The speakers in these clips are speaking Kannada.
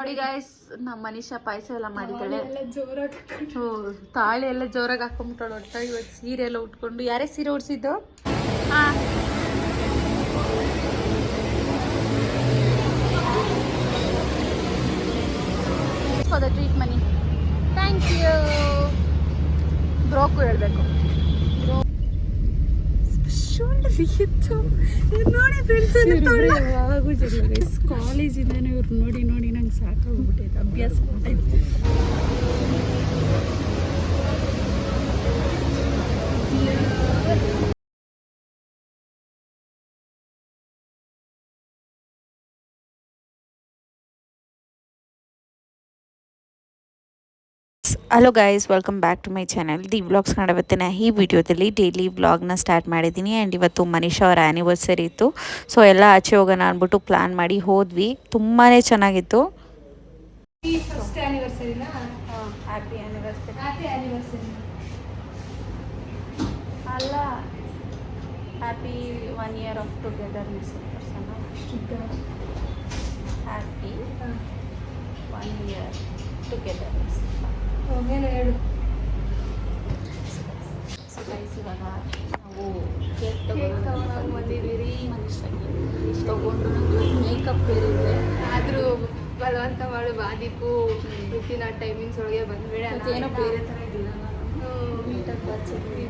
ನೋಡಿ ಗಾಯ್ಸ್ ನಮ್ಮ ಮನೀಷಾ ಪಾಯಸ ಎಲ್ಲ ಮಾಡಿದ್ದಾಳೆ. ಹೋ ತಾಳಿ ಎಲ್ಲ ಜೋರಾಗಿ ಹಾಕೊಂಬಿಟ್ಟಾಳು ಒಟ್ಟ ಇವತ್ತು ಸೀರೆ ಎಲ್ಲ ಉಟ್ಕೊಂಡು. ಯಾರೇ ಸೀರೆ ಉಡ್ಸಿದ್ದು? ಹಾಂ. For the treat money thank you ಬ್ರೋಕು ಹೇಳಬೇಕು. ಕಾಲೇಜಿಂದನೇ ಇವ್ರು ನೋಡಿ ನೋಡಿ ನಂಗೆ ಸಾಕಾಗ್ಬಿಟ್ಟೈತೆ ಅಭ್ಯಾಸ hello guys welcome back to my channel the vlogs Kannada ಇವತ್ತಿನ ಈ ವಿಡಿಯೋದಲ್ಲಿ ಡೈಲಿ ವ್ಲಾಗ್ನ ಸ್ಟಾರ್ಟ್ ಮಾಡಿದ್ದೀನಿ ಆ್ಯಂಡ್ ಇವತ್ತು ಮನೀಷಾ ಅವರ ಆ್ಯನಿವರ್ಸರಿ ಇತ್ತು. ಸೊ ಎಲ್ಲ ಆಚೆ ಹೋಗೋಣ ಅಂದ್ಬಿಟ್ಟು ಪ್ಲ್ಯಾನ್ ಮಾಡಿ ಹೋದ್ವಿ. ತುಂಬಾ ಚೆನ್ನಾಗಿತ್ತು. ಅಲ್ಲ happy one year of togetherness happy one year togetherness ಹೇಳು ಸೊ ಗೈಸ್ ಇವಾಗ ನಾವು ಕೇಕ್ ತಗೊಂಡು ಬಂದಿದ್ದೀವಿ. ಮನುಷ್ಯನಿಗೆ ತಗೊಂಡು ಮೇಕಪ್ ಬೇರೆ ಆದರೂ ಬಲವಂತ ಮಾಡು ಆ ಟೈಮಿಂಗ್ಸ್ ಒಳಗೆ ಬಂದ್ಬೇಡ ಏನೋ ಬೇರೆ ಥರ ಬರ್ಸಿದ್ವಿ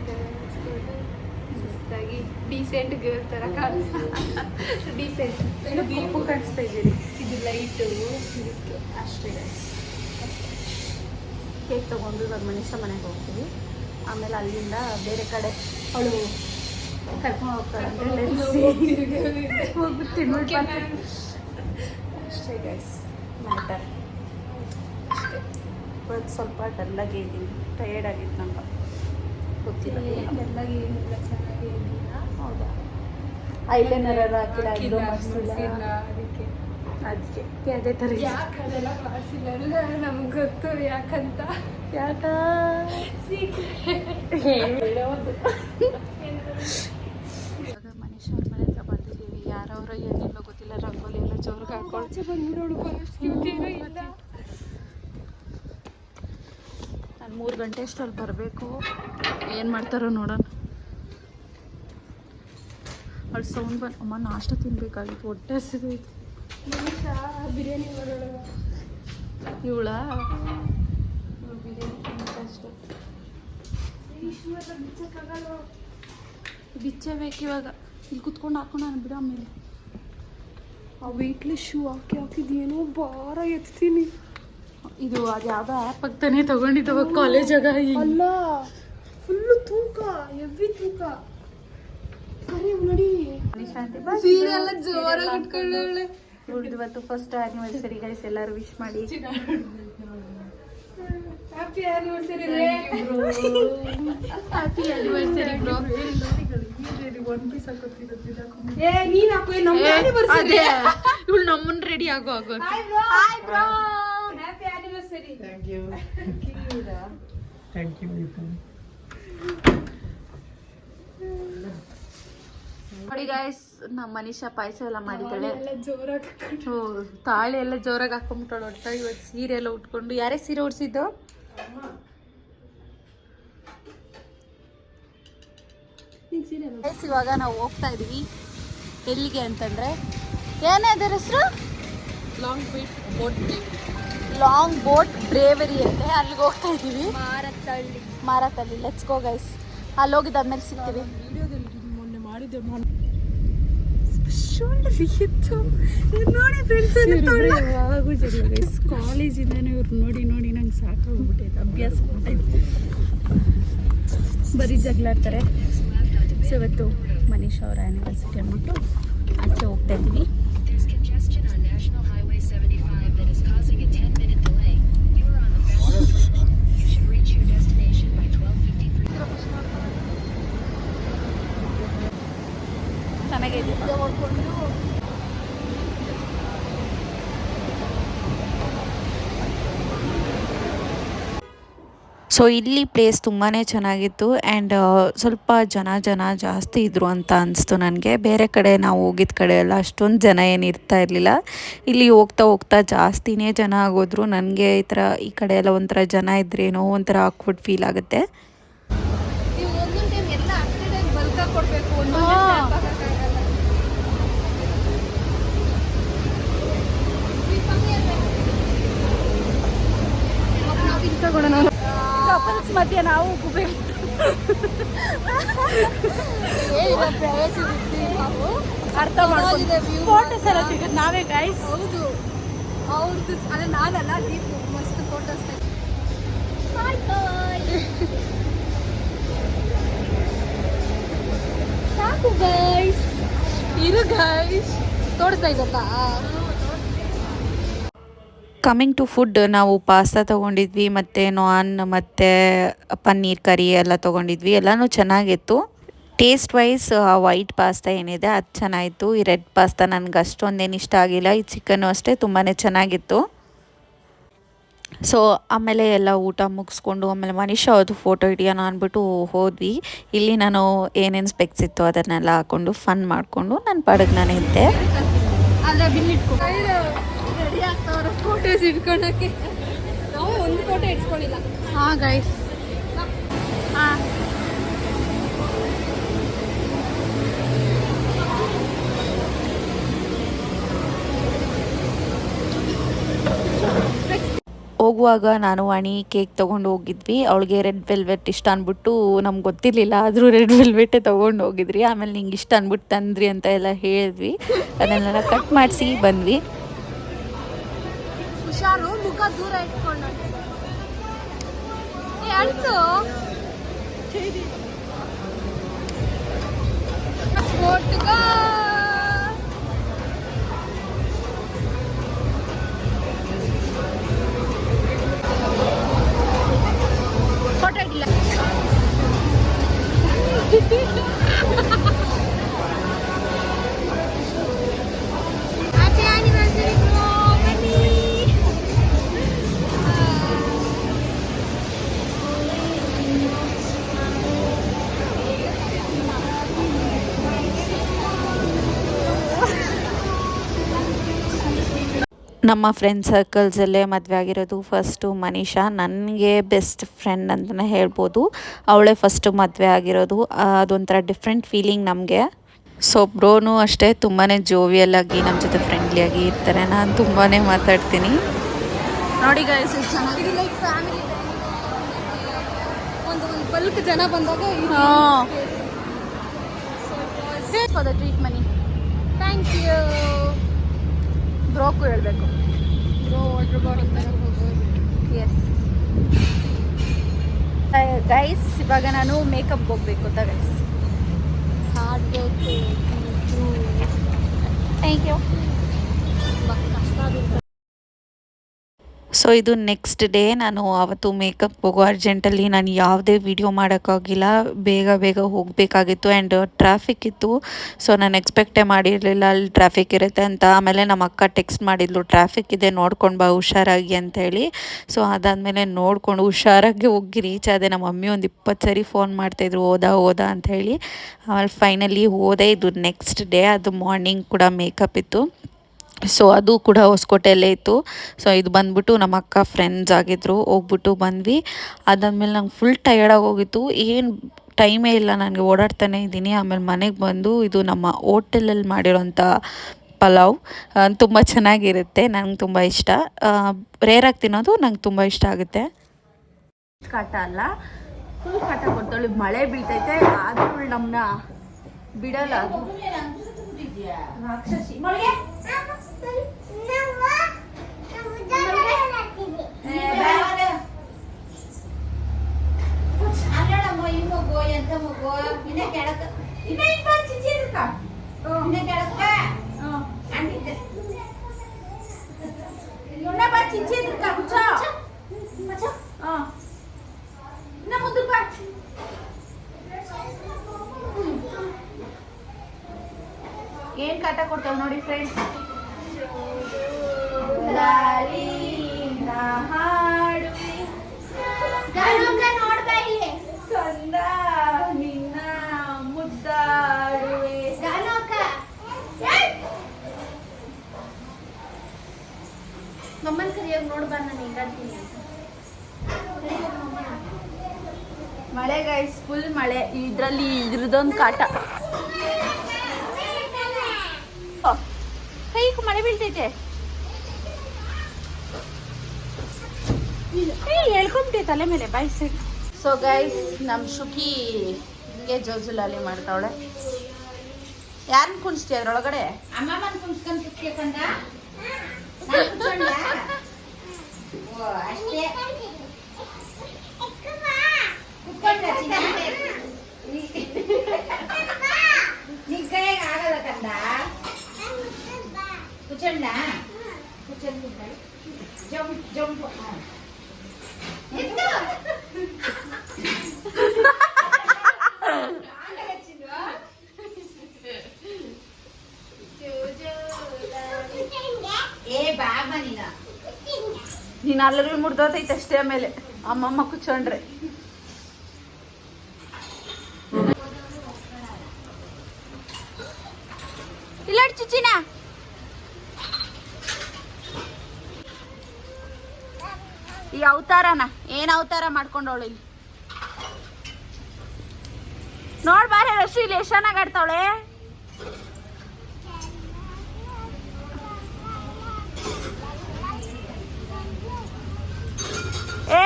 ಸುಸ್ತಾಗಿ ಡೀಸೆಂಟ್ ಗರ್ಲ್ ಥರ ಕಾಣಿಸ್ತಾ ಡೀಸೆಂಟ್ ಏನೋ ಕಪ್ಪು ಕಾಣಿಸ್ತಾ ಇದ್ದೀರಿ. ಇದು ಲೈಟು ಇದಕ್ಕೆ ಅಷ್ಟೇ. ಕೇಕ್ ತೊಗೊಂಡು ಇವಾಗ ಮನುಷ್ಯ ಮನೆಗೆ ಹೋಗ್ತೀವಿ. ಆಮೇಲೆ ಅಲ್ಲಿಂದ ಬೇರೆ ಕಡೆ ಅವಳು ಕರ್ಕೊಂಡು ಹೋಗ್ತಾರೆ. ಅಷ್ಟೇ ಗೈಸ್ ಮ್ಯಾಟರ್ ಇವತ್ತು ಸ್ವಲ್ಪ ಡಲ್ಲಾಗಿ ಇದ್ದೀನಿ ಟಯರ್ಡ್ ಆಗಿತ್ತು ನಂಗೆ. ಗೊತ್ತಿಲ್ಲ. ಡಲ್ಲಾಗಿ ಏನಿಲ್ಲ ಚೆನ್ನಾಗಿ ಹೌದಾ? ಐಲೈನರ್ ಎಲ್ಲ ಹಾಕಿಲ್ಲ ಅದಕ್ಕೆ. ಅದಕ್ಕೆ. ಅದೇ ಥರ ಇದೆ. ಯಾಕೆ ಅದೆಲ್ಲ ಮಾಡಿಸಿಲ್ಲ ನಮ್ಗೆ ಗೊತ್ತು ಯಾಕಂತ? ಯಾಕ? ಇವಾಗ ಮನುಷ್ಯ ಅವ್ರ ಮನೆ ಹತ್ರ ಬಂದಿದ್ದೀವಿ. ಯಾರವ್ರ ಏನಿಲ್ಲ ಗೊತ್ತಿಲ್ಲ. ರಂಗೋಲಿ ಎಲ್ಲ ಜೋರ್ಗೆ ಹಾಕೊಂಡು ಬಂದು ಬಂದ್ಬಿಡೋಳು ಪರಿಸ್ಥಿತಿನೂ ಇಲ್ಲ. ನಾನು ಮೂರು ಗಂಟೆ ಅಷ್ಟರಲ್ಲಿ ಬರಬೇಕು. ಏನು ಮಾಡ್ತಾರೋ ನೋಡೋಣ. ಅಲ್ಲಿ ಸೌಂಡ್ ಬಂದು ಅಮ್ಮ ನಾಷ್ಟ ತಿನ್ಬೇಕಾಗಿತ್ತು. ಹೊಟ್ಟೆ ಹಸಿದೈತೆ ಮನುಷ್ಯ ಬಿರಿಯಾನಿ ಮಾಡೋಳು ಇವಳ? ಬಿರಿಯಾನಿ ಬಿಚ್ಚೇ ಬಿಚ್ಚಬೇಕು ಇವಾಗ. ಇಲ್ಲಿ ಕುತ್ಕೊಂಡು ಹಾಕೊಂಡು ನಾನು ಬಿಡು ಆಮೇಲೆ. ಆ ವೆಯ್ಟ್ಲೆಸ್ ಶೂ ಹಾಕಿ ಹಾಕಿದ್ಯೇನೋ ಭಾರ ಎತ್ತೀನಿ. ಇದು ಅದು ಯಾವ ಆ್ಯಪ್ ಆಗ್ತಾನೆ ತಗೊಂಡಿದ್ದವ ಕಾಲೇಜಾಗ ಅಲ್ಲ ಫುಲ್ಲು ತೂಕ ಎವ್ವಿ ತೂಕ. ಕರೆ ನೋಡಿ ಸೀರೆ ಎಲ್ಲ ಜೋರಾಗಿ ಇಟ್ಕೊಂಡವಳೆ ಇವಳ್ದು ಇವತ್ತು ಫಸ್ಟ್ ಆನಿವರ್ಸರಿ ಗೈಸ್ ಎಲ್ಲರೂ ವಿಶ್ ಮಾಡಿ. Happy anniversary happy anniversary bro anniversary ಇವಳು ನಮ್ಮನ್ ರೆಡಿ ಆಗೋ ಆಗೋ happy anniversary Thank you. Thank you. ನೋಡಿ ಗಾಯ್ಸ್ ನಮ್ಮ ಮನೀಷಾ ಪಾಯಸ ಎಲ್ಲ ಮಾಡಿದ್ದಾಳೆ. ಎಲ್ಲ ಜೋರಾಗಿ ಹೋ ತಾಳಿ ಎಲ್ಲ ಜೋರಾಗಿ ಹಾಕೊಂಬಿಟ್ಟಾಳು ಒಟ್ಟ ಇವತ್ತು ಸೀರೆ ಎಲ್ಲ ಉಟ್ಕೊಂಡು. ಯಾರೇ ಸೀರೆ ಉಡ್ಸಿದ್ದು? ಇವಾಗ ನಾವು ಹೋಗ್ತಾ ಇದೀವಿ. ಎಲ್ಲಿಗೆ ಅಂತಂದ್ರೆ ಏನೇ ಅದರ ಹೆಸರು? Long bit boat long boat brewery ಅಂತೆ. ಅಲ್ಲಿಗೆ ಹೋಗ್ತಾ ಇದೀವಿ. ಮಾರತ್ತಳ್ಳಿ ಮಾರತಳ್ಳಿ ಲೆಟ್ಸ್ ಗೋ ಗೈಸ್ ಅಲ್ಲಿ ಹೋಗಿದ್ದಾದ್ಮೇಲೆ ಸಿಗ್ತೀವಿ ವಿಡಿಯೋದಲ್ಲಿ ಮೊನ್ನೆ ಮಾಡಿದ್ದೆ ಇತ್ತು. ನೋಡಿ ಫ್ರೆಂಡ್ಸ್ ಕಾಲೇಜಿಂದನೇ ಇವ್ರು ನೋಡಿ ನೋಡಿ ನಂಗೆ ಸಾಕಾಗ್ಬಿಟ್ಟೈತೆ. ಅಭ್ಯಾಸ ಬರೀ ಜಗಳಾಡ್ತಾರೆ ಸೊ ಇವತ್ತು ಮನೀಶ್ ಅವರ ಆ್ಯನಿವರ್ಸರಿ ಅಂದ್ಬಿಟ್ಟು ಆಚೆ ಹೋಗ್ತಾ ಇದ್ದೀವಿ. ಚೆನ್ನಾಗಿದೆ ಸೊ ಇಲ್ಲಿ ಪ್ಲೇಸ್ ತುಂಬಾ ಚೆನ್ನಾಗಿತ್ತು ಆ್ಯಂಡ್ ಸ್ವಲ್ಪ ಜನ ಜನ ಜಾಸ್ತಿ ಇದ್ದರು ಅಂತ ಅನಿಸ್ತು ನನಗೆ. ಬೇರೆ ಕಡೆ ನಾವು ಹೋಗಿದ್ದ ಕಡೆ ಎಲ್ಲ ಅಷ್ಟೊಂದು ಜನ ಏನು ಇರ್ತಾ ಇರಲಿಲ್ಲ. ಇಲ್ಲಿ ಹೋಗ್ತಾ ಹೋಗ್ತಾ ಜಾಸ್ತಿನೇ ಜನ ಆಗೋದ್ರು. ನನಗೆ ಈ ಥರ ಈ ಕಡೆ ಎಲ್ಲ ಒಂಥರ ಜನ ಇದ್ರೇನೋ ಒಂಥರ ಆಕ್ವರ್ಡ್ ಫೀಲ್ ಆಗುತ್ತೆ ನೀವು ಒಂದೊಂದು ಟೈಮ್ ಎಲ್ಲ ಅಷ್ಟೇ ಬಲ್ಕ ಕೊಡಬೇಕು ಒಂದೊಂದೇ ಹಾ. snap ಹಾಕಕ್ಕಾಗಲ್ಲ. ಮತ್ತ್ ನಾವ್ ಇದ್ ತಗೊಳೋಣ. ಕಪಲ್ಸ್ ಮಧ್ಯೆ ನಾವು ನಾವು. ಅರ್ಥ ಮಾಡಿದೆ ಫೋಟೋಸ್ ಎಲ್ಲ. ತೆಗೆದು ನಾವೇ ಗೈಸ್ ಹೌದು. ಅವ್ರದ್ದು ಅದೇ ನಾನಲ್ಲ ದೀಪು ಮಸ್ತ್ ಫೋಟೋಸ್ ಸಾಕು ಗೈಸ್ ಇರು ಗೈಸ್ ತೋರಿಸ್ತಾ ಇದ್ದಾ ಕಮಿಂಗ್ ಟು ಫುಡ್ ನಾವು ಪಾಸ್ತಾ ತೊಗೊಂಡಿದ್ವಿ, ಮತ್ತು ನಾನ್ ಮತ್ತು ಪನ್ನೀರ್ ಕರಿ ಎಲ್ಲ ತೊಗೊಂಡಿದ್ವಿ. ಎಲ್ಲನೂ ಚೆನ್ನಾಗಿತ್ತು. ಟೇಸ್ಟ್ ವೈಸ್ ಆ ವೈಟ್ ಪಾಸ್ತಾ ಏನಿದೆ, ಅದು ಚೆನ್ನಾಗಿತ್ತು. ಈ ರೆಡ್ ಪಾಸ್ತಾ ನನಗೆ ಅಷ್ಟೊಂದೇನು ಇಷ್ಟ ಆಗಿಲ್ಲ. ಈ ಚಿಕನ್ನು ಅಷ್ಟೇ ತುಂಬಾ ಚೆನ್ನಾಗಿತ್ತು. ಸೊ ಆಮೇಲೆ ಎಲ್ಲ ಊಟ ಮುಗಿಸ್ಕೊಂಡು, ಆಮೇಲೆ ಮನುಷ್ಯ ಅದು ಫೋಟೋ ಹಿಡಿಯೋಣ ಅಂದ್ಬಿಟ್ಟು ಹೋದ್ವಿ. ಇಲ್ಲಿ ನಾನು ಏನೇನು ಸ್ಪೆಕ್ಸ್ ಇತ್ತು ಅದನ್ನೆಲ್ಲ ಹಾಕ್ಕೊಂಡು ಫನ್ ಮಾಡಿಕೊಂಡು ನನ್ನ ಪಾಡಿಗೆ ನಾನು ಇದ್ದೆ. ಇಟ್ಕೊ ಫೋಟೋಸ್ ಇಟ್ಕೊಳಕ್ಕೆ. ನಾವು ಒಂದು ಫೋಟೋ ಹಾ ಗೈಸ್ ಹಾ. ಹೋಗುವಾಗ ನಾನು ವಾಣಿ ಕೇಕ್ ತೊಗೊಂಡು ಹೋಗಿದ್ವಿ. ಅವಳಿಗೆ ರೆಡ್ ವೆಲ್ವೆಟ್ ಇಷ್ಟ ಅಂದ್ಬಿಟ್ಟು ನಮ್ಗೆ ಗೊತ್ತಿರಲಿಲ್ಲ ಆದರೂ ರೆಡ್ ವೆಲ್ವೆಟೇ ತೊಗೊಂಡು ಹೋಗಿದ್ರಿ. ಆಮೇಲೆ ನಿಂಗೆ ಇಷ್ಟ ಅಂದ್ಬಿಟ್ಟು ತಂದ್ರಿ ಅಂತ ಎಲ್ಲ ಹೇಳಿದ್ವಿ. ಅದನ್ನೆಲ್ಲ ಕಟ್ ಮಾಡಿಸಿ ಬಂದ್ವಿ. ಹುಷಾರು ಮುಖ ದೂರ ಇಟ್ಕೊಂಡು ಅಳ್ತು ಫೋಟೋಗ ಫೋಟೋ ನಮ್ಮ ಫ್ರೆಂಡ್ ಸರ್ಕಲ್ಸಲ್ಲೇ ಮದುವೆ ಆಗಿರೋದು ಫಸ್ಟು ಮನೀಷಾ. ನನಗೆ ಬೆಸ್ಟ್ ಫ್ರೆಂಡ್ ಅಂತಲೇ ಹೇಳ್ಬೋದು. ಅವಳೇ ಫಸ್ಟು ಮದುವೆ ಆಗಿರೋದು. ಅದೊಂಥರ ಡಿಫ್ರೆಂಟ್ ಫೀಲಿಂಗ್ ನಮಗೆ. ಸೊ ಬ್ರೋನು ಅಷ್ಟೇ ತುಂಬಾ ಜೋವಿಯಲ್ ಆಗಿ ನಮ್ಮ ಜೊತೆ ಫ್ರೆಂಡ್ಲಿಯಾಗಿ ಇರ್ತಾರೆ. ನಾನು ತುಂಬಾ ಮಾತಾಡ್ತೀನಿ. ನೋಡಿ ಬಲ್ಕ್ ಜನ ಬಂದಾಗ for the treat money thank you ಬ್ರೋಕು ಹೇಳಬೇಕು. ಎಸ್ ಗೈಸ್ ಇವಾಗ ನಾನು ಮೇಕಪ್ ಹೋಗ್ಬೇಕು ಅಂತ ಗೈಸ್ ಥ್ಯಾಂಕ್ ಯು ಕಷ್ಟ ಆಗುತ್ತೆ. ಸೊ ಇದು ನೆಕ್ಸ್ಟ್ ಡೇ ನಾನು ಅವತ್ತು ಮೇಕಪ್ ಹೋಗೋ ಅರ್ಜೆಂಟಲ್ಲಿ ನಾನು ಯಾವುದೇ ವಿಡಿಯೋ ಮಾಡೋಕ್ಕಾಗಿಲ್ಲ. ಬೇಗ ಬೇಗ ಹೋಗಬೇಕಾಗಿತ್ತು ಆ್ಯಂಡ್ ಟ್ರಾಫಿಕ್ ಇತ್ತು. ಸೊ ನಾನು ಎಕ್ಸ್ಪೆಕ್ಟೇ ಮಾಡಿರಲಿಲ್ಲ ಅಲ್ಲಿ ಟ್ರಾಫಿಕ್ ಇರುತ್ತೆ ಅಂತ. ಆಮೇಲೆ ನಮ್ಮ ಅಕ್ಕ ಟೆಕ್ಸ್ಟ್ ಮಾಡಿದ್ಲು ಟ್ರಾಫಿಕ್ ಇದೆ, ನೋಡ್ಕೊಂಡು ಬಾ, ಹುಷಾರಾಗಿ ಅಂತ ಹೇಳಿ. ಸೊ ಅದಾದಮೇಲೆ ನೋಡಿಕೊಂಡು ಹುಷಾರಾಗಿ ಹೋಗಿ ರೀಚ್ ಆದೆ. ನಮ್ಮ ಮಮ್ಮಿ ಒಂದು ಇಪ್ಪತ್ತು ಸರಿ ಫೋನ್ ಮಾಡ್ತಾಯಿದ್ರು ಓದಾ ಓದಾ ಅಂತ ಹೇಳಿ. ಆಮೇಲೆ ಫೈನಲಿ ಹೋದೆ. ಇದು ನೆಕ್ಸ್ಟ್ ಡೇ ಅದು ಮಾರ್ನಿಂಗ್ ಕೂಡ ಮೇಕಪ್ ಇತ್ತು. ಸೊ ಅದು ಕೂಡ ಹೊಸಕೋಟೆಯಲ್ಲೇ ಇತ್ತು. ಸೊ ಇದು ಬಂದ್ಬಿಟ್ಟು ನಮ್ಮ ಅಕ್ಕ ಫ್ರೆಂಡ್ಸ್ ಆಗಿದ್ರು. ಹೋಗ್ಬಿಟ್ಟು ಬಂದ್ವಿ. ಅದಾದಮೇಲೆ ನಂಗೆ ಫುಲ್ ಟಯರ್ಡಾಗಿ ಹೋಗಿತ್ತು. ಏನು ಟೈಮೇ ಇಲ್ಲ. ನನಗೆ ಓಡಾಡ್ತಾನೆ ಇದ್ದೀನಿ. ಆಮೇಲೆ ಮನೆಗೆ ಬಂದು ಇದು ನಮ್ಮ ಓಟೆಲಲ್ಲಿ ಮಾಡಿರೋಂಥ ಪಲಾವ್. ತುಂಬ ಚೆನ್ನಾಗಿರುತ್ತೆ. ನಂಗೆ ತುಂಬ ಇಷ್ಟ. ರೇರಾಗಿ ತಿನ್ನೋದು ನಂಗೆ ತುಂಬ ಇಷ್ಟ ಆಗುತ್ತೆ. ಕಾಟ ಅಲ್ಲ. ಫುಲ್ ಕಾಟ ಕೊಡ್ತಾಳೆ. ಮಳೆ ಬೀಳ್ತೈತೆ. ಆದ್ರೂ ನಮ್ಮನ್ನ ಬಿಡಲ್ಲ. ಅದು ರಾಕ್ಷಸಿ ನೋಡಿ ಫ್ರೆಂಡ್ಸ್ ಚಂದ ನಿನ್ನ ಮುದ್ದಾಡುವೆ. ಮಮ್ಮನ್ ಕರಿಯಾಗಿ ನೋಡ್ಬಾ ನಾನು ಹಿಂಗಾಡ್ತೀನಿ ಮಳೆ ಗೈಸ್ ಫುಲ್ ಮಳೆ. ಇದರಲ್ಲಿ ಇದ್ರದ್ದೊಂದು ಕಾಟ. ಕೈ ಮಳೆ ಬೀಳ್ತೈತೆ ಹೇಳ್ಕೊಂಬಿಟ್ಟೆ ತಲೆ ಮೇಲೆ ಬಾಯ್ ಸೈಡ್ ಸೊ ಗೈಸ್ ನಮ್ಮ ಶುಕಿ ಹಿಂಗೆ ಜೋಜುಲಾಲಿ ಮಾಡ್ತಾವಳೆ. ಯಾರನ್ನ ಕುಣಿಸ್ತೀಯ ಅದ್ರೊಳಗಡೆ? ಅಮ್ಮಮ್ಮನ ಕುಂತ್ಕೊಂಡು? ಕುತ್ಕೊಂಡ ಅಷ್ಟೇ. ಕುತ್ಕೊಂಡ ನಿನ್ ಕೈಯಾಗ ಆಗಲ್ಲ ಕಂದ? ಕುಚಂಡ ಕುಚಂಡ ಜಂಪ್ ಜಂಪ್ ಏ ಬಾಬಾ ನೀನ ನೀನು ಅಲ್ಲರಿ ಮುಡ್ದೋತೈತೆ ಅಷ್ಟೇ ಆಮೇಲೆ ಅಮ್ಮಮ್ಮ ಕುಚ್ಕೊಂಡ್ರೆ ಏನ್ ಅವತಾರ ಮಾಡ್ಕೊಂಡವಳು ಇಲ್ಲಿ? ನೋಡ್ ಬಾರೆ ರಶಿ ಇಲ್ಲಿ ಎಷ್ಟು ಚೆನ್ನಾಗಿ ಆಡ್ತಾವಳೆ. ಏ,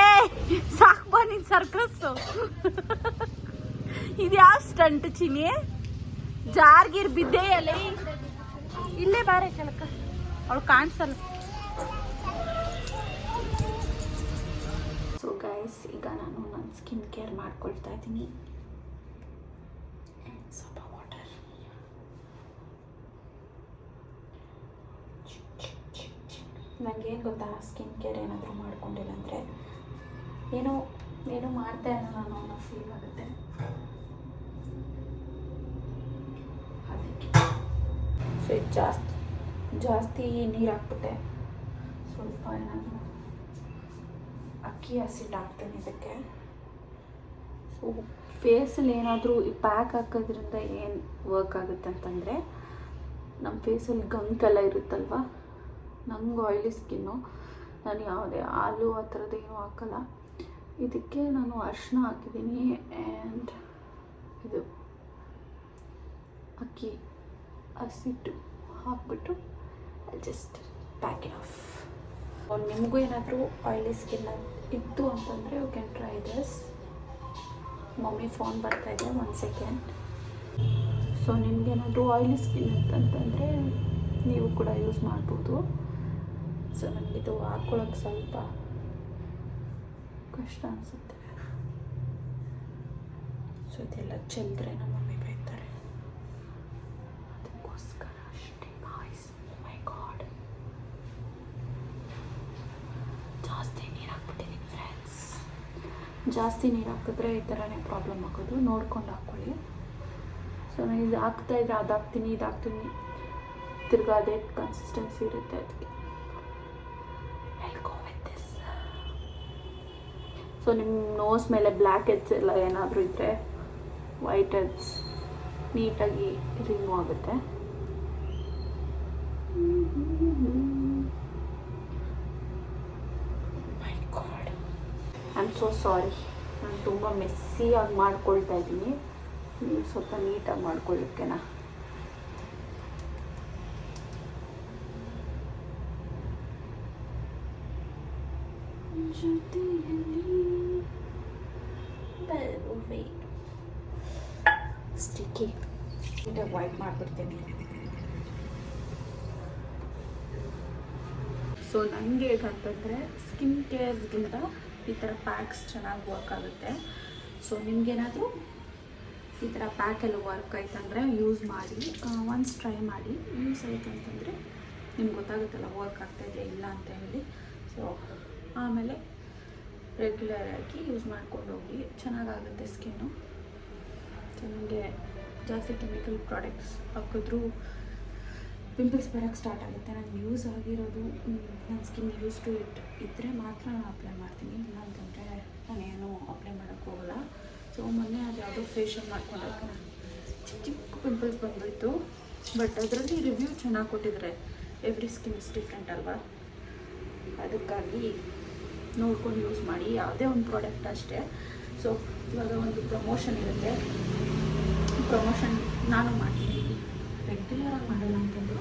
ಸಾಕ್ ಬಾ ನಿನ್ ಸರ್ಕಸ್ಸು ಇದು ಯಾವ ಸ್ಟಂಟ್ ಚಿನಿ ಜಾರ್ಗಿರ್ ಬಿದ್ದೇ ಅಲ್ಲೇ ಇಲ್ಲೇ ಬಾರೆ ಕೆಳಕ. ಅವಳು ಕಾಣಿಸಲ್ಲ. ಗೈಸ್ ಈಗ ನಾನು ನನ್ನ ಸ್ಕಿನ್ ಕೇರ್ ಮಾಡ್ಕೊಳ್ತಾ ಇದ್ದೀನಿ. ಸ್ವಲ್ಪ ವಾಟರ್ ನನಗೇನು ಗೊತ್ತಾ ಸ್ಕಿನ್ ಕೇರ್ ಏನಾದರೂ ಮಾಡ್ಕೊಂಡಿಲ್ಲ ಅಂದರೆ? ಏನೋ ಏನೋ ಮಾಡ್ತಾ ಇಲ್ಲ ನಾನು ಅನ್ನೋ ಫೀಲ್ ಆಗುತ್ತೆ. ಅದಕ್ಕೆ. ಸೊ ಜಾಸ್ತಿ ಜಾಸ್ತಿ ನೀರು ಹಾಕ್ಬಿಟ್ಟೆ. ಸ್ವಲ್ಪ ಏನಾದರೂ ಅಕ್ಕಿ ಆಸಿಡ್ ಹಾಕ್ತೇನೆ ಇದಕ್ಕೆ. ಸೊ ಫೇಸಲ್ಲಿ ಏನಾದರೂ ಈ ಪ್ಯಾಕ್ ಹಾಕೋದ್ರಿಂದ ಏನು ವರ್ಕ್ ಆಗುತ್ತೆ ಅಂತಂದರೆ ನಮ್ಮ ಫೇಸಲ್ಲಿ ಗಂಕೆಲ್ಲ ಇರುತ್ತಲ್ವ? ನಂಗೆ ಆಯ್ಲಿ ಸ್ಕಿನ್ನು ನಾನು ಯಾವುದೇ ಹಾಲು ಆ ಥರದ್ದೇನೂ ಹಾಕೋಲ್ಲ. ಇದಕ್ಕೆ ನಾನು ಅರಿಶಿನ ಹಾಕಿದ್ದೀನಿ ಆ್ಯಂಡ್ ಇದು ಅಕ್ಕಿ ಹಸಿಟ್ಟು ಹಾಕ್ಬಿಟ್ಟು ಜಸ್ಟ್ ಪ್ಯಾಕ್ ಆಫ್ ನಿಮಗೂ ಏನಾದರೂ ಆಯಿಲಿ ಸ್ಕಿನ್ ಇತ್ತು ಅಂತಂದರೆ you can try this mummy phone ಬರ್ತಾ ಇದೆ ಒನ್ ಸೆಕೆಂಡ್ ಸೊ ನಿಮಗೇನಾದರೂ ಆಯಿಲಿ ಸ್ಕಿನ್ ಇತ್ತಂತಂದರೆ ನೀವು ಕೂಡ ಯೂಸ್ ಮಾಡ್ಬೋದು. ಸೊ ನನಗಿದು ಹಾಕ್ಕೊಳಕ್ಕೆ ಸ್ವಲ್ಪ ಕಷ್ಟ ಅನಿಸುತ್ತೆ. ಸೊ ಇದೆಲ್ಲ ಚೆಲ್ದ್ರೆ ನಮ್ಮ ಮಮ್ಮಿ ಬೈತಾರೆ ಅದಕ್ಕೋಸ್ಕರ ಅಷ್ಟೇ ಗಾಯ್ಸ್ ಮೈ ಗಾಡ್ ಜಾಸ್ತಿ ನೀರು ಹಾಕ್ಬಿಟ್ಟಿದ್ದೀನಿ ಫ್ರೆಂಡ್ಸ್ ಜಾಸ್ತಿ ನೀರು ಹಾಕಿದ್ರೆ ಈ ಥರನೇ ಪ್ರಾಬ್ಲಮ್ ಆಗೋದು. ನೋಡ್ಕೊಂಡು ಹಾಕ್ಕೊಳ್ಳಿ. ಸೊ ನಾನು ಇದು ಹಾಕ್ತಾ ಇದ್ರೆ ಅದು ಹಾಕ್ತೀನಿ, ಇದು ಹಾಕ್ತೀನಿ. ತಿರ್ಗಾ ಅದೇ ಕನ್ಸಿಸ್ಟೆನ್ಸಿ ಇರುತ್ತೆ ಅದಕ್ಕೆ ಸೊ ನಿಮ್ಮ ನೋಸ್ ಮೇಲೆ ಬ್ಲ್ಯಾಕ್ ಹೆಡ್ಸ್ ಎಲ್ಲ ಏನಾದರೂ ಇದ್ದರೆ ವೈಟ್ ಹೆಡ್ಸ್ ನೀಟಾಗಿ ರಿಮೂವ್ ಆಗುತ್ತೆ my god I am so sorry ನಾನು ತುಂಬ ಮೆಸ್ಸಿಯಾಗಿ ಮಾಡ್ಕೊಳ್ತಾ ಇದ್ದೀನಿ. ನೀವು ಸ್ವಲ್ಪ ನೀಟಾಗಿ ಮಾಡ್ಕೊಳ್ಳಿಕ್ಕೆನಾ? ಜೊತೆಯಲ್ಲಿ ಸ್ಟಿಕ್ಕಿ ನೀಟಾಗಿ ವೈಟ್ ಮಾಡ್ಬಿಡ್ತೀನಿ ಸೊ ನನಗೆ ಹೇಗಂತಂದರೆ ಸ್ಕಿನ್ ಕೇರ್ಸ್ಗಿಂತ ಈ ಥರ ಪ್ಯಾಕ್ಸ್ ಚೆನ್ನಾಗಿ ವರ್ಕ್ ಆಗುತ್ತೆ. ಸೊ ನಿಮಗೇನಾದರೂ ಈ ಥರ ಪ್ಯಾಕ್ ಎಲ್ಲ ವರ್ಕ್ ಆಯ್ತಂದರೆ ಯೂಸ್ ಮಾಡಿ ಒನ್ಸ್ ಟ್ರೈ ಮಾಡಿ ಯೂಸ್ ಆಯಿತು ಅಂತಂದರೆ ನಿಮ್ಗೆ ಗೊತ್ತಾಗುತ್ತಲ್ಲ ವರ್ಕ್ ಆಗ್ತಾಯಿದೆ ಇಲ್ಲ ಅಂತ ಹೇಳಿ. ಸೊ ಆಮೇಲೆ ರೆಗ್ಯುಲರಾಗಿ ಯೂಸ್ ಮಾಡ್ಕೊಂಡು ಹೋಗಿ ಚೆನ್ನಾಗಾಗುತ್ತೆ ಸ್ಕಿನ್ನು ಸೊ ನಿಮಗೆ ಜಾಸ್ತಿ ಕೆಮಿಕಲ್ ಪ್ರಾಡಕ್ಟ್ಸ್ ಹಾಕಿದ್ರೂ ಪಿಂಪಲ್ಸ್ ಬರೋಕ್ಕೆ ಸ್ಟಾರ್ಟ್ ಆಗುತ್ತೆ. ನಾನು ಯೂಸ್ ಆಗಿರೋದು ನನ್ನ ಸ್ಕಿನ್ ಯೂಸ್ ಟು ಇಟ್ ಇದ್ದರೆ ಮಾತ್ರ ನಾನು ಅಪ್ಲೈ ಮಾಡ್ತೀನಿ. ಇಲ್ಲ ಅಂತಂದರೆ ನಾನೇನು ಅಪ್ಲೈ ಮಾಡೋಕ್ಕೆ ಹೋಗಲ್ಲ. ಸೊ ಮೊನ್ನೆ ಅದು ಯಾವುದೋ ಫೇಶಿಯಲ್ ಮಾಡ್ಕೊಂಡಾಗ ಚಿಕ್ಕ ಚಿಕ್ಕ ಪಿಂಪಲ್ಸ್ ಬಂದಿತ್ತು ಬಟ್ ಅದರಲ್ಲಿ ರಿವ್ಯೂ ಚೆನ್ನಾಗಿ ಕೊಟ್ಟಿದ್ದಾರೆ ಎವ್ರಿ ಸ್ಕಿನ್ ಇಸ್ ಡಿಫ್ರೆಂಟ್ ಅಲ್ವಾ? ಅದಕ್ಕಾಗಿ ನೋಡ್ಕೊಂಡು ಯೂಸ್ ಮಾಡಿ. ಯಾವುದೇ ಒಂದು ಪ್ರಾಡಕ್ಟ್ ಅಷ್ಟೇ. ಸೊ ಇವಾಗ ಒಂದು ಪ್ರಮೋಷನ್ ಇರುತ್ತೆ. ಪ್ರಮೋಷನ್ ನಾನು ಮಾಡ್ತೀನಿ. ರೆಗ್ಯುಲರಾಗಿ ಮಾಡಲ್ಲ ಅಂತಂದ್ರು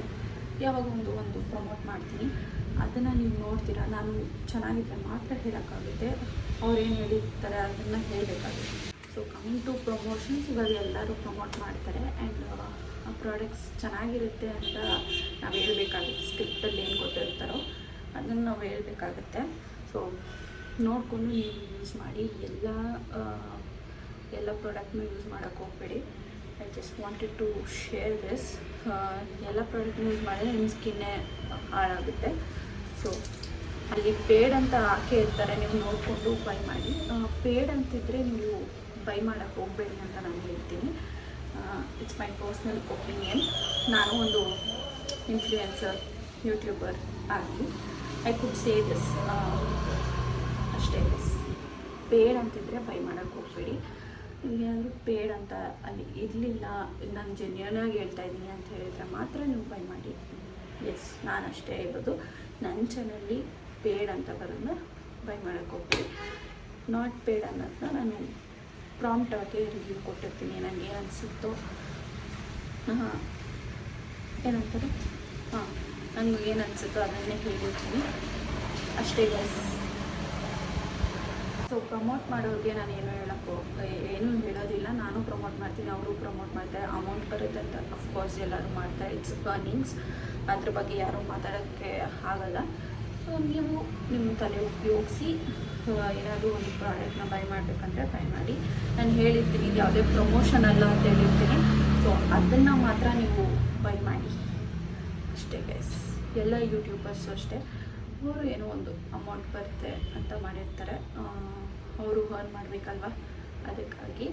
ಯಾವಾಗ ಒಂದು ಒಂದು ಪ್ರಮೋಟ್ ಮಾಡ್ತೀನಿ. ಅದನ್ನು ನೀವು ನೋಡ್ತೀರಾ? ನಾನು ಚೆನ್ನಾಗಿದ್ದರೆ ಮಾತ್ರ ಹೇಳೋಕ್ಕಾಗುತ್ತೆ. ಅವ್ರೇನು ಹೇಳಿರ್ತಾರೆ ಅದನ್ನು ಹೇಳಬೇಕಾಗುತ್ತೆ. ಸೊ ಕಮಿಂಗ್ ಟು ಪ್ರಮೋಷನ್ಸ್ ಇವಾಗ ಎಲ್ಲರೂ ಪ್ರಮೋಟ್ ಮಾಡ್ತಾರೆ. ಆ್ಯಂಡ್ ಆ ಪ್ರಾಡಕ್ಟ್ಸ್ ಚೆನ್ನಾಗಿರುತ್ತೆ ಅಂತ ನಾವು ಹೇಳಬೇಕಾಗುತ್ತೆ. ಸ್ಕ್ರಿಪ್ಟಲ್ಲಿ ಏನು ಗೊತ್ತಿರ್ತಾರೋ ಅದನ್ನು ನಾವು ಹೇಳಬೇಕಾಗುತ್ತೆ. ಸೊ ನೋಡಿಕೊಂಡು ನೀವು ಯೂಸ್ ಮಾಡಿ. ಎಲ್ಲ ಎಲ್ಲ ಪ್ರಾಡಕ್ಟ್ನೂ ಯೂಸ್ ಮಾಡೋಕ್ಕೆ ಹೋಗಬೇಡಿ. I just wanted to share this ಎಲ್ಲ ಪ್ರಾಡಕ್ಟ್ ಯೂಸ್ ಮಾಡಿದ್ರೆ ನಿಮ್ಮ ಸ್ಕಿನ್ನೇ ಹಾಳಾಗುತ್ತೆ. ಸೊ ಅಲ್ಲಿ ಪೇಡ್ ಅಂತ ಹಾಕೇ ಇರ್ತಾರೆ, ನೀವು ನೋಡಿಕೊಂಡು ಬೈ ಮಾಡಿ. ಪೇಡ್ ಅಂತಿದ್ರೆ ನೀವು ಬೈ ಮಾಡೋಕ್ಕೆ ಹೋಗಬೇಡಿ ಅಂತ ನಾನು ಹೇಳ್ತೀನಿ. ಇಟ್ಸ್ ಮೈ ಪರ್ಸ್ನಲ್ ಒಪಿನಿಯನ್ ನಾನು ಒಂದು ಇನ್ಫ್ಲೂಯೆನ್ಸರ್ ಯೂಟ್ಯೂಬರ್ ಆಗಿ ಐ ಕುಡ್ ಸೇ ದಿಸ್ ಅಷ್ಟೇ. ದಿಸ್ ಪೇಡ್ ಅಂತಿದ್ರೆ ಬೈ ಮಾಡೋಕ್ಕೆ ಹೋಗಬೇಡಿ. ನಿಮಗೇನಾದರೂ ಪೇಡ್ ಅಂತ ಅಲ್ಲಿ ಇರಲಿಲ್ಲ, ನಾನು ಜೆನ್ಯೂನ್ ಆಗಿ ಹೇಳ್ತಾ ಇದ್ದೀನಿ ಅಂತ ಹೇಳಿದ್ರೆ ಮಾತ್ರ ನೀವು ಬೈ ಮಾಡಿ. ಎಸ್ ನಾನು ಅಷ್ಟೇ ಹೇಳೋದು ನನ್ನ ಚಾನಲ್ಲಿ ಪೇಡ್ ಅಂತ ಬರೋದನ್ನ ಬೈ ಮಾಡೋಕ್ಕೆ ಹೋಗ್ತೀನಿ ನಾಟ್ ಪೇಡ್ ಅನ್ನೋದನ್ನ ನಾನು ಪ್ರಾಂಪ್ಟ್ ಆಗಿ ರಿವ್ಯೂ ಕೊಟ್ಟಿರ್ತೀನಿ. ನನಗೆ ಏನು ಅನಿಸುತ್ತೋ ಏನಂತಾರೆ? ಹಾಂ, ನನಗೆ ಏನು ಅನಿಸುತ್ತೋ ಅದನ್ನೇ ಹೇಳಿರ್ತೀನಿ ಅಷ್ಟೇ ಗೈಸ್ ಸೊ ಪ್ರಮೋಟ್ ಮಾಡೋರಿಗೆ ನಾನು ಏನು ಹೇಳೋಕ್ಕೋ ಏನೂ ಹೇಳೋದಿಲ್ಲ. ನಾನು ಪ್ರಮೋಟ್ ಮಾಡ್ತೀನಿ, ಅವರು ಪ್ರಮೋಟ್ ಮಾಡ್ತಾರೆ ಅಮೌಂಟ್ ಬರುತ್ತೆ ಅಂತ ಅಫ್ಕೋರ್ಸ್ ಎಲ್ಲರೂ ಮಾಡ್ತಾರೆ ಇಟ್ಸ್ ಅರ್ನಿಂಗ್ಸ್ ಅದ್ರ ಬಗ್ಗೆ ಯಾರೂ ಮಾತಾಡೋಕ್ಕೆ ಆಗಲ್ಲ. ಸೊ ನೀವು ನಿಮ್ಮ ತಲೆ ಉಪಯೋಗಿಸಿ ಏನಾದರೂ ಒಂದು ಪ್ರಾಡಕ್ಟ್ನ ಬೈ ಮಾಡಬೇಕಂದ್ರೆ ಬೈ ಮಾಡಿ. ನಾನು ಹೇಳಿರ್ತೀನಿ, ಇದು ಯಾವುದೇ ಪ್ರಮೋಷನ್ ಅಲ್ಲ ಅಂತ ಹೇಳಿರ್ತೀನಿ. ಸೊ ಅದನ್ನು ಮಾತ್ರ ನೀವು ಬೈ ಮಾಡಿ. ಅಷ್ಟೇ ಗೈಸ್ ಎಲ್ಲ ಯೂಟ್ಯೂಬರ್ಸು ಅಷ್ಟೇ. ಅವರು ಏನೋ ಒಂದು ಅಮೌಂಟ್ ಬರುತ್ತೆ ಅಂತ ಮಾಡಿರ್ತಾರೆ. ಅವರು ಅರ್ನ್ ಮಾಡಬೇಕಲ್ವ? ಅದಕ್ಕಾಗಿ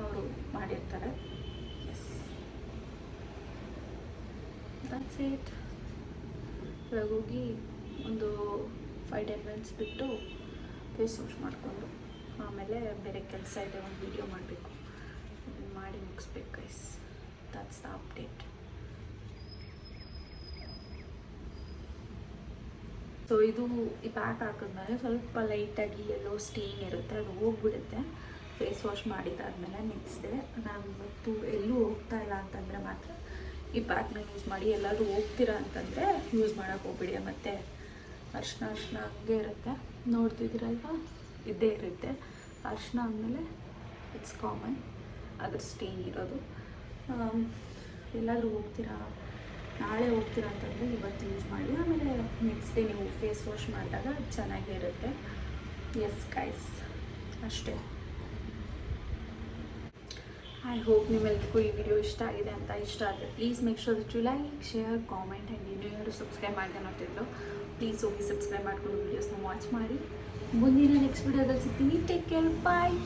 ಅವರು ಮಾಡಿರ್ತಾರೆ. ಎಸ್ ದಟ್ಸ್ ಇಟ್ ಹೋಗಿ ಒಂದು ಫೈವ್ ಟೆನ್ ಮಿನಿಟ್ಸ್ ಬಿಟ್ಟು ಫೇಸ್ ವಾಶ್ ಮಾಡಿಕೊಂಡು ಆಮೇಲೆ ಬೇರೆ ಕೆಲಸ ಇದೆ, ಒಂದು ವೀಡಿಯೋ ಮಾಡಬೇಕು. ಮಾಡಿ ಮುಗಿಸ್ಬೇಕು guys that's the update so ಇದು ಈ ಪ್ಯಾಕ್ ಹಾಕಿದ್ಮೇಲೆ ಸ್ವಲ್ಪ ಲೈಟಾಗಿ ಎಲ್ಲೋ ಸ್ಟೇನ್ ಇರುತ್ತೆ, ಅದು ಹೋಗ್ಬಿಡುತ್ತೆ. ಫೇಸ್ ವಾಶ್ ಮಾಡಿದಾದ್ಮೇಲೆ ನೆಕ್ಸ್ಟ್ ಡೇ ನಾನು ಇವತ್ತು ಎಲ್ಲೂ ಹೋಗ್ತಾ ಇಲ್ಲ ಅಂತಂದರೆ ಮಾತ್ರ ಈ ಪ್ಯಾಕ್ನ ಯೂಸ್ ಮಾಡಿ ಎಲ್ಲಾದರೂ ಹೋಗ್ತೀರಾ ಅಂತಂದರೆ ಯೂಸ್ ಮಾಡೋಕ್ಕೆ ಹೋಗ್ಬಿಡಿ. ಮತ್ತು ಅರ್ಶಿನ ಅರ್ಶಿನ ಹಂಗೆ ಇರುತ್ತೆ. ನೋಡ್ತಿದ್ದೀರಲ್ವ? ಇದ್ದೇ ಇರುತ್ತೆ. ಅರ್ಶಿನ ಆದಮೇಲೆ ಇಟ್ಸ್ ಕಾಮನ್ ಅದ್ರ ಸ್ಟೇನ್ ಇರೋದು. ಎಲ್ಲಾದರೂ ಹೋಗ್ತೀರಾ? ನಾಳೆ ಹೋಗ್ತೀರಾ ಅಂತಂದರೆ ಇವತ್ತು ಯೂಸ್ ಮಾಡಿ. ಆಮೇಲೆ ನೆಕ್ಸ್ಟ್ ಡೇ ನೀವು ಫೇಸ್ ವಾಶ್ ಮಾಡಿದಾಗ ಚೆನ್ನಾಗೇ ಇರುತ್ತೆ ಎಸ್ ಗೈಸ್ ಅಷ್ಟೇ. ಐ ಹೋಪ್ ನಿಮ್ಮೆಲ್ರಿಗೂ ಈ ವಿಡಿಯೋ ಇಷ್ಟ ಆಗಿದೆ ಅಂತ ಇಷ್ಟ ಆದರೆ please make sure you like share comment and ಇನ್ನೂ ಯಾರು ಸಬ್ಸ್ಕ್ರೈಬ್ ಮಾಡಿ ನೋಡ್ತಿದ್ರು ಪ್ಲೀಸ್ ಹೋಗಿ ಸಬ್ಸ್ಕ್ರೈಬ್ ಮಾಡಿಕೊಂಡು ವೀಡಿಯೋಸ್ನ ವಾಚ್ ಮಾಡಿ. ಮುಂದಿನ ನೆಕ್ಸ್ಟ್ ವಿಡಿಯೋದಲ್ಲಿ ಸಿಗ್ತೀನಿ. ಟೇಕ್ ಕೇರ್ ಬಾಯ್